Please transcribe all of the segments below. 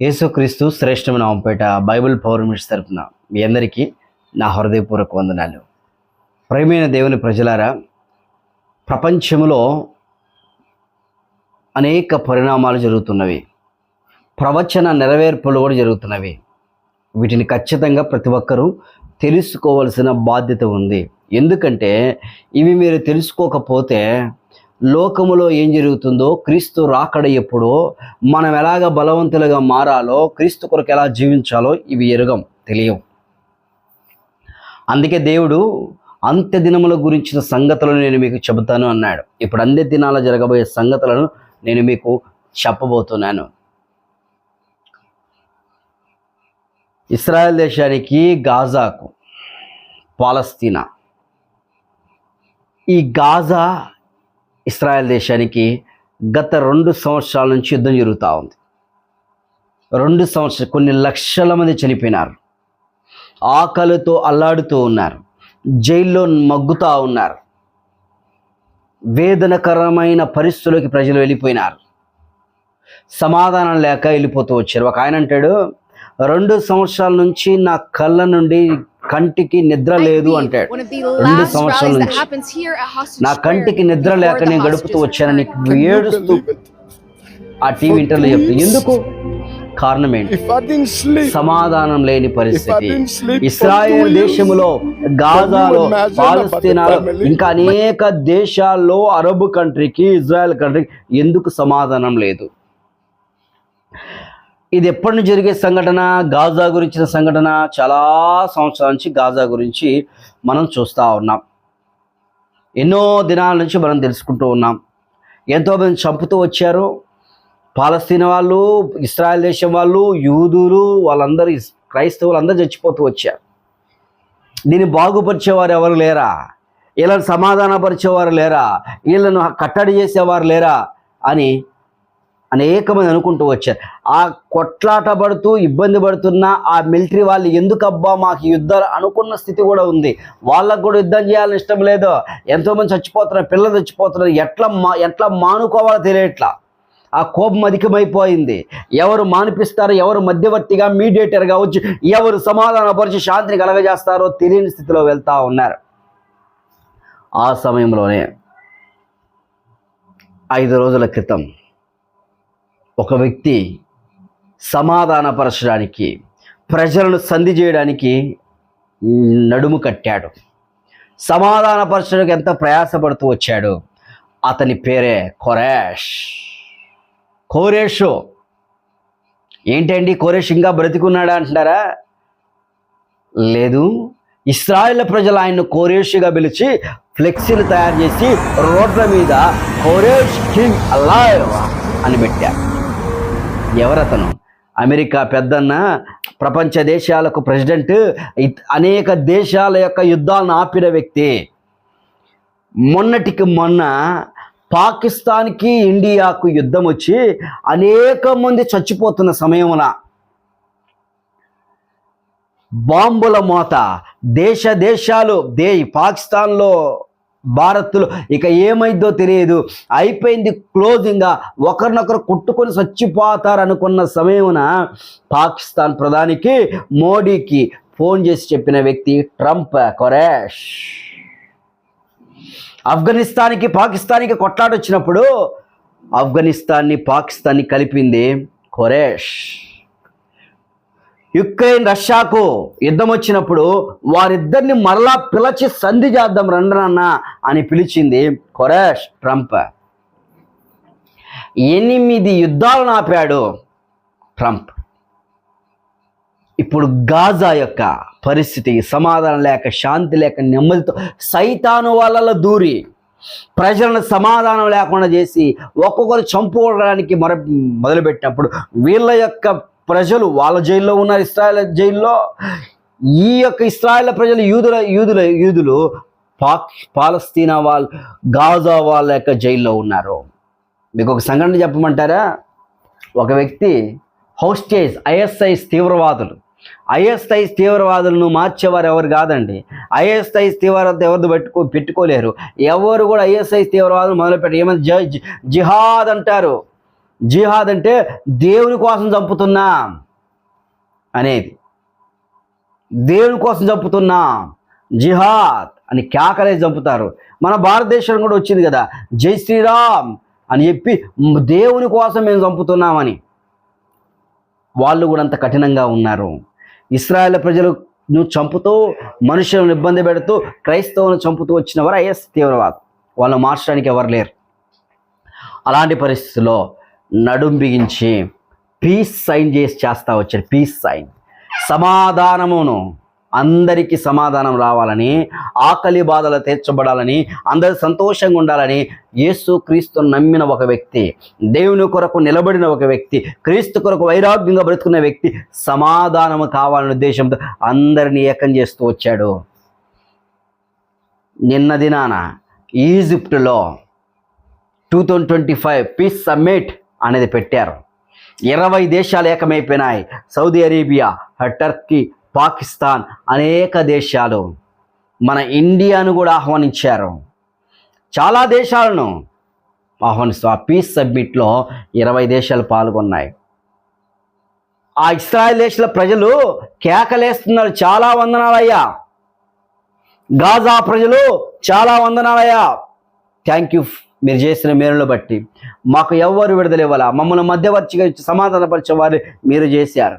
యేసుక్రీస్తు శ్రేష్టమైన నామంపేట బైబిల్ పౌర్ణమిష్ తరపున మీ అందరికీ నా హృదయపూర్వక వందనాలు. ప్రేమైన దేవుని ప్రజలారా ప్రపంచంలో అనేక పరిణామాలు జరుగుతున్నవి. ప్రవచన నెరవేర్పులు కూడా జరుగుతున్నవి. వీటిని ఖచ్చితంగా ప్రతి ఒక్కరూ తెలుసుకోవలసిన బాధ్యత ఉంది. ఎందుకంటే ఇవి మీరు తెలుసుకోకపోతే లోకములో ఏం జరుగుతుందో క్రీస్తు రాకడ ఎప్పుడో మనం ఎలాగ బలవంతులుగా మారాలో క్రీస్తు కొరకు ఎలా జీవించాలో ఇవి ఎరుగం తెలియవు అందుకే దేవుడు అంత్య దినముల గురించిన సంగతులను నేను మీకు చెబుతాను అన్నాడు. ఇప్పుడు అంత్య దినాల జరగబోయే సంగతులను నేను మీకు చెప్పబోతున్నాను. ఇస్రాయల్ దేశానికి గాజాకు పాలస్తీనా. ఈ గాజా ఇస్రాయల్ దేశానికి గత రెండు సంవత్సరాల నుంచి యుద్ధం జరుగుతూ ఉంది. రెండు సంవత్సరాలు కొన్ని లక్షల మంది చనిపోయినారు. ఆకలితో అల్లాడుతూ ఉన్నారు. జైల్లో మగ్గుతూ ఉన్నారు. వేదనకరమైన పరిస్థితుల్లోకి ప్రజలు వెళ్ళిపోయినారు. సమాధానం లేక వెళ్ళిపోతూ వచ్చారు. ఒక ఆయన అంటాడు రెండు సంవత్సరాల నుంచి నా కళ్ళ నుండి కంటికి నిద్ర లేదు అంటాడు. రెండు సంవత్సరాల నుంచి నా కంటికి నిద్ర లేక నేను గడుపుతూ వచ్చానని ఏడుస్తూ ఆ టీవీ ఇంటర్లో చెప్తాను ఎందుకు? కారణం ఏంటి? సమాధానం లేని పరిస్థితి. ఇస్రాయేల్ దేశంలో గాజాలో పాలస్తీనాలో ఇంకా అనేక దేశాల్లో అరబ్ కంట్రీకి ఇజ్రాయెల్ కంట్రీకి ఎందుకు సమాధానం లేదు? ఇది ఎప్పటి నుంచి జరిగే సంఘటన? గాజా గురించిన సంఘటన చాలా సంవత్సరాల నుంచి గాజా గురించి మనం చూస్తూ ఉన్నాం. ఎన్నో దినాల నుంచి మనం తెలుసుకుంటూ ఉన్నాం. ఎంతోమంది చంపుతూ వచ్చారు. పాలస్తీనా వాళ్ళు ఇస్రాయల్ దేశం వాళ్ళు యూదులు వాళ్ళందరూ క్రైస్తవులు అందరూ చచ్చిపోతూ వచ్చారు. దీన్ని బాగుపరిచేవారు ఎవరు లేరా? వీళ్ళని సమాధానపరిచేవారు లేరా? వీళ్ళను కట్టడి చేసేవారు లేరా? అని అనేక మంది అనుకుంటూ వచ్చారు. ఆ కొట్లాట పడుతూ ఇబ్బంది పడుతున్న ఆ మిలిటరీ వాళ్ళు ఎందుకు అబ్బా మాకు యుద్ధాలు అనుకున్న స్థితి కూడా ఉంది. వాళ్ళకు కూడా యుద్ధం చేయాలని ఇష్టం లేదు. ఎంతోమంది చచ్చిపోతున్నారు పిల్లలు చచ్చిపోతున్నారు. ఎట్లా మా ఎట్లా మానుకోవాలో తెలియట్లా. ఆ కోపం అధికమైపోయింది. ఎవరు మానిపిస్తారో ఎవరు మధ్యవర్తిగా మీడియేటర్గా వచ్చి ఎవరు సమాధానపరిచి శాంతిని కలగజేస్తారో తెలియని స్థితిలో వెళ్తూ ఉన్నారు. ఆ సమయంలోనే ఐదు రోజుల క్రితం ఒక వ్యక్తి సమాధానపరచడానికి ప్రజలను సంధి చేయడానికి నడుము కట్టాడు. సమాధానపరచడానికి ఎంత ప్రయాసపడుతూ వచ్చాడు? అతని పేరే కొరేష్. కోరేషు. ఏంటండి కోరేష్ ఇంకా బ్రతికున్నాడా అంటున్నారా? లేదు. ఇస్రాయేల్ ప్రజలు ఆయన్ను కోరేషుగా పిలిచి ఫ్లెక్సీలు తయారు చేసి రోడ్ల మీద కోరేష్ కింగ్ అలైవ్ అని పెట్టారు. ఎవరతను? అమెరికా పెద్దన్న ప్రపంచ దేశాలకు ప్రెసిడెంట్ అనేక దేశాల యొక్క యుద్ధాలను ఆపిన వ్యక్తి. మొన్నటికి మొన్న పాకిస్తాన్కి ఇండియాకు యుద్ధం వచ్చి అనేక మంది చచ్చిపోతున్న సమయంలో బాంబుల మోత దేశ దేశాలు దే పాకిస్తాన్లో భారత్లో ఇక ఏమైందో తెలియదు. అయిపోయింది క్లోజింగ్గా ఒకరినొకరు కుట్టుకొని చచ్చిపోతారు అనుకున్న సమయమున పాకిస్తాన్ ప్రధానికి మోడీకి ఫోన్ చేసి చెప్పిన వ్యక్తి ట్రంప్ కొరేష్ ఆఫ్ఘనిస్తాన్కి పాకిస్తాన్కి కొట్లాడొచ్చినప్పుడు ఆఫ్ఘనిస్తాన్ని పాకిస్తాన్ని కలిపింది కొరేష్ యుక్రెయిన్ రష్యాకు యుద్ధం వచ్చినప్పుడు వారిద్దరిని మరలా పిలిచి సంధి చేద్దాం రండనన్న అని పిలిచింది కొరేష్ ట్రంప్. ఎనిమిది యుద్ధాలను ఆపాడు ట్రంప్. ఇప్పుడు గాజా యొక్క పరిస్థితి సమాధానం లేక శాంతి లేక నెమ్మదితో సైతాను వాళ్ళ దూరి ప్రజలను సమాధానం లేకుండా చేసి ఒక్కొక్కరు చంపుకోవడానికి మొర మొదలుపెట్టినప్పుడు వీళ్ళ యొక్క ప్రజలు వాళ్ళ జైల్లో ఉన్నారు ఇస్రాయల్ జైల్లో ఈ యొక్క ఇస్రాయల్ ప్రజలు యూదుల యూదుల యూదులు పాక్ పాలస్తీనా వాళ్ళు గాజా వాళ్ళ యొక్క జైల్లో ఉన్నారు. మీకు ఒక సంఘటన చెప్పమంటారా? ఒక వ్యక్తి హౌస్టేజ్ ఐఎస్ఐస్ తీవ్రవాదులు. ఐఎస్ఐస్ తీవ్రవాదులను మార్చేవారు ఎవరు కాదండి? ఐఎస్ఐస్ తీవ్రవాద ఎవరిది పెట్టుకో పెట్టుకోలేరు. ఎవరు కూడా ఐఎస్ఐస్ తీవ్రవాదులు మొదలుపెట్టారు ఏమైనా జిహాద్ అంటారు. జిహాద్ అంటే దేవుని కోసం చంపుతున్నా అనేది. దేవుని కోసం చంపుతున్నా జిహాద్ అని కేకలే చంపుతారు. మన భారతదేశం కూడా వచ్చింది కదా జై శ్రీరామ్ అని చెప్పి దేవుని కోసం మేము చంపుతున్నామని. వాళ్ళు కూడా అంత కఠినంగా ఉన్నారు. ఇస్రాయేల్ ప్రజలు నువ్వు చంపుతూ మనుషులను ఇబ్బంది పెడుతూ క్రైస్తవులను చంపుతూ వచ్చిన వారు ఐఎస్ తీవ్రవాదం. వాళ్ళు మార్చడానికి ఎవరు లేరు. అలాంటి పరిస్థితుల్లో నడుం బిగించి పీస్ సైన్ చేసి చేస్తా వచ్చారు పీస్ సైన్ సమాధానమును అందరికీ సమాధానం రావాలని ఆకలి బాధలు తీర్చబడాలని అందరు సంతోషంగా ఉండాలని యేసు క్రీస్తు నమ్మిన ఒక వ్యక్తి దేవుని కొరకు నిలబడిన ఒక వ్యక్తి క్రీస్తు కొరకు వైరాగ్యంగా బ్రతుకున్న వ్యక్తి సమాధానము కావాలనే ఉద్దేశంతో అందరినీ ఏకం చేస్తూ వచ్చాడు. నిన్న దినాన ఈజిప్టులో two thousand twenty five peace summit అనేది పెట్టారు. ఇరవై దేశాలు ఏకమైపోయినాయి. సౌదీ అరేబియా టర్కీ పాకిస్తాన్ అనేక దేశాలు మన ఇండియాను కూడా ఆహ్వానించారు. చాలా దేశాలను ఆహ్వానిస్తూ ఆ పీస్ సబ్మిట్లో ఇరవై దేశాలు పాల్గొన్నాయి. ఆ ఇస్రాయల్ దేశాల ప్రజలు కేకలేస్తున్నారు. చాలా వందనాలయ్యా. గాజా ప్రజలు చాలా వందనాలయ్యా. థ్యాంక్ యూ మీరు చేసిన మేలును బట్టి మాకు ఎవ్వరు విడుదల ఇవ్వాలా? మమ్మల్ని మధ్యవర్తిగా సమాధానపరిచే వారు మీరు చేశారు.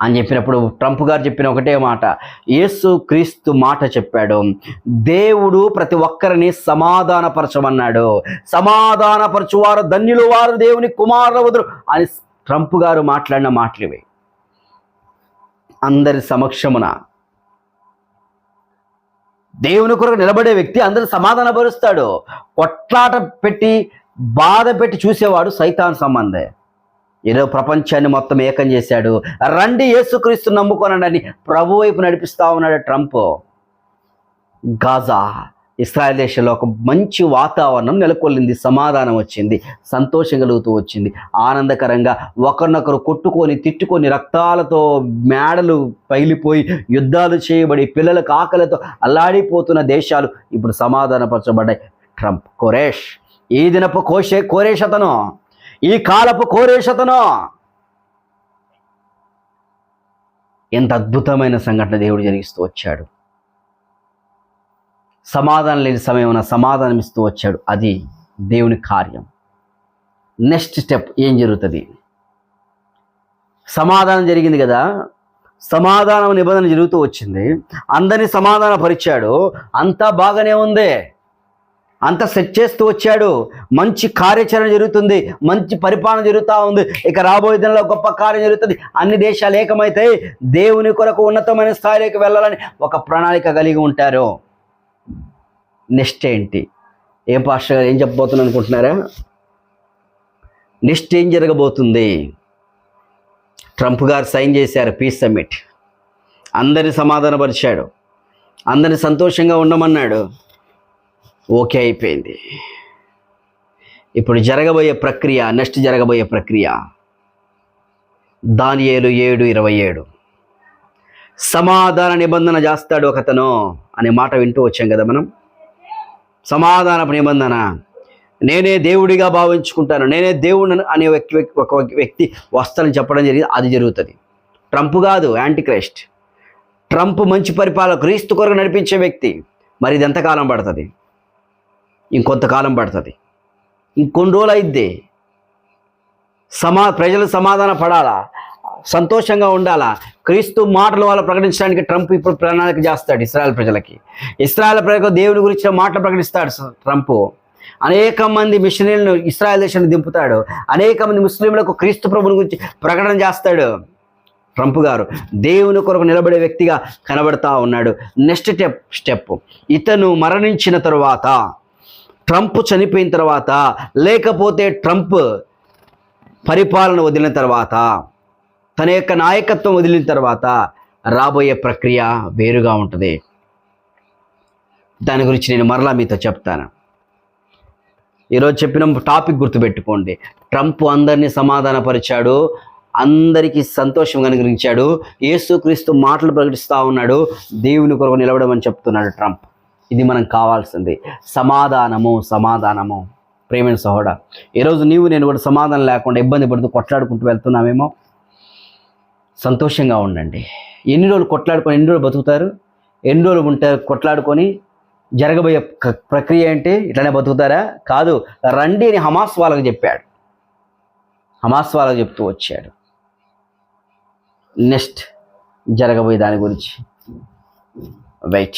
అని చెప్పినప్పుడు ట్రంప్ గారు చెప్పిన ఒకటే మాట. యేసు క్రీస్తు మాట చెప్పాడు. దేవుడు ప్రతి ఒక్కరిని సమాధానపరచమన్నాడు. సమాధానపరచువారు ధన్యులు వారు దేవుని కుమారుల వదురు అని ట్రంప్ గారు మాట్లాడిన మాటలు అందరి సమక్షమున దేవుని కొరకు నిలబడే వ్యక్తి అందరు సమాధానపరుస్తాడు. కొట్లాట పెట్టి బాధ పెట్టి చూసేవాడు సైతాన్ సంబంధే. ఏదో ప్రపంచాన్ని మొత్తం ఏకం చేశాడు. రండి యేసుక్రీస్తు నమ్ముకోనండి ప్రభు వైపు నడిపిస్తా ఉన్నాడు ట్రంప్. గాజా. ఇస్రాయల్ దేశంలో ఒక మంచి వాతావరణం నెలకొల్లింది సమాధానం వచ్చింది సంతోషం కలుగుతూ వచ్చింది. ఆనందకరంగా ఒకరినొకరు కొట్టుకొని తిట్టుకొని రక్తాలతో మేడలు పగిలిపోయి యుద్ధాలు చేయబడి పిల్లలకు ఆకలితో అల్లాడిపోతున్న దేశాలు ఇప్పుడు సమాధానపరచబడ్డాయి. ట్రంప్ కోరేష్ ఈ దినపు కోషే కోరేషతను ఈ కాలపు కోరేషతను ఎంత అద్భుతమైన సంఘటన దేవుడు జరిగిస్తూ వచ్చాడు. సమాధానం లేని సమయమున సమాధానం ఇస్తూ వచ్చాడు. అది దేవుని కార్యం. నెక్స్ట్ స్టెప్ ఏం జరుగుతుంది? సమాధానం జరిగింది కదా? సమాధానం నిబంధన జరుగుతూ వచ్చింది. అందరినీ సమాధాన పరిచాడు. అంతా బాగానే ఉంది. అంత సెట్ చేస్తూ వచ్చాడు. మంచి కార్యాచరణ జరుగుతుంది. మంచి పరిపాలన జరుగుతూ ఉంది. ఇక రాబోయే దినంలో గొప్ప కార్యం జరుగుతుంది. అన్ని దేశాలు ఏకమైతే దేవుని కొరకు ఉన్నతమైన స్థాయిలోకి వెళ్ళాలని ఒక ప్రణాళిక కలిగి ఉంటారు. నెక్స్ట్ ఏంటి? ఏం పాస్టర్ గారు ఏం చెప్పబోతున్నా అనుకుంటున్నారా? నెక్స్ట్ ఏం జరగబోతుంది? ట్రంప్ గారు సైన్ చేశారు పీస్ సమ్మిట్. అందరిని సమాధానపరిచాడు. అందరిని సంతోషంగా ఉండమన్నాడు. ఓకే అయిపోయింది. ఇప్పుడు జరగబోయే ప్రక్రియ నెక్స్ట్ జరగబోయే ప్రక్రియ. దాని ఏడు ఏడు ఇరవై ఏడు. సమాధాన నిబంధన చేస్తాడు ఒకతను అనే మాట వింటూ వచ్చాం కదా మనం. సమాధానపు నిబంధన నేనే దేవుడిగా భావించుకుంటాను. నేనే దేవుడిని అనే వ్యక్తి ఒక వ్యక్తి వస్తానని చెప్పడం జరిగింది అది జరుగుతుంది. ట్రంప్ కాదు యాంటీ క్రైస్ట్ ట్రంప్ మంచి పరిపాలన క్రీస్తు కొరకు నడిపించే వ్యక్తి. మరి ఇది ఎంతకాలం పడుతుంది? ఇంకొంతకాలం పడుతుంది. ఇంకొన్ని రోజులు అయితే సమా ప్రజలు సమాధాన పడాలా? సంతోషంగా ఉండాలా? క్రీస్తు మాటలు వాళ్ళు ప్రకటించడానికి ట్రంప్ ఇప్పుడు ప్రణాళిక చేస్తాడు ఇస్రాయల్ ప్రజలకి. ఇస్రాయల్ ప్రజలకు దేవుని గురించిన మాటలు ప్రకటిస్తాడు ట్రంప్. అనేక మంది మిషనరీలను ఇస్రాయల్ దేశాన్ని దింపుతాడు. అనేక మంది ముస్లింలకు క్రీస్తు ప్రభుని గురించి ప్రకటన చేస్తాడు ట్రంప్ గారు. దేవుని కొరకు నిలబడే వ్యక్తిగా కనబడతా ఉన్నాడు. Next step step. ఇతను మరణించిన తరువాత ట్రంప్ చనిపోయిన తర్వాత లేకపోతే ట్రంప్ పరిపాలన వదిలిన తర్వాత తన యొక్క నాయకత్వం వదిలిన తర్వాత రాబోయే ప్రక్రియ వేరుగా ఉంటుంది. దాని గురించి నేను మరలా మీతో చెప్తాను. ఈరోజు చెప్పిన టాపిక్ గుర్తుపెట్టుకోండి. ట్రంప్ అందరినీ సమాధానపరిచాడు అందరికీ సంతోషం కనుగరించాడు యేసుక్రీస్తు మాటలు ప్రకటిస్తూ ఉన్నాడు దేవుని కొరకు నిలబడమని చెప్తున్నాడు ట్రంప్. ఇది మనం కావాల్సింది. సమాధానము సమాధానము. ప్రేమైన సహోడా ఈరోజు నీవు నేను కూడా సమాధానం లేకుండా ఇబ్బంది పడుతూ కొట్లాడుకుంటూ వెళ్తున్నామేమో సంతోషంగా ఉండండి. ఎన్ని రోజులు కొట్లాడుకొని ఎన్ని రోజులు బతుకుతారు? ఎన్ని రోజులు ఉంటారు కొట్లాడుకొని జరగబోయే క- ప్రక్రియ ఏంటి? ఇట్లానే బతుకుతారా? కాదు రండి అని హమాస్ వాళ్ళకు చెప్పాడు. హమాస్ వాళ్ళకు చెప్తూ వచ్చాడు. నెక్స్ట్ జరగబోయే దాని గురించి. వెయిట్.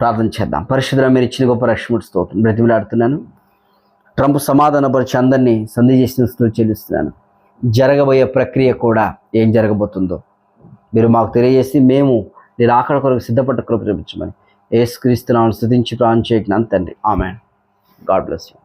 ప్రార్థన చేద్దాం. పరిశుద్ధ మీరు ఇచ్చిన గొప్ప రక్షముడు స్తోత్రం. బ్రతిమలాడుతున్నాను. ట్రంప్ సమాధానపరిచి అందరినీ సంధి చేసిన స్థితిలో చెల్లిస్తున్నాను. జరగబోయే ప్రక్రియ కూడా ఏం జరగబోతుందో. మీరు మాకు తెలియజేసి మేము నేను ఆకడ కొరకు సిద్ధపడ్డ కృప చూపించమని. ఏసుక్రీస్తున్నాను స్థుతించి ప్రాణం చేయకుండా తండ్రి. ఆమె గాడ్ బ్లెస్ యూ.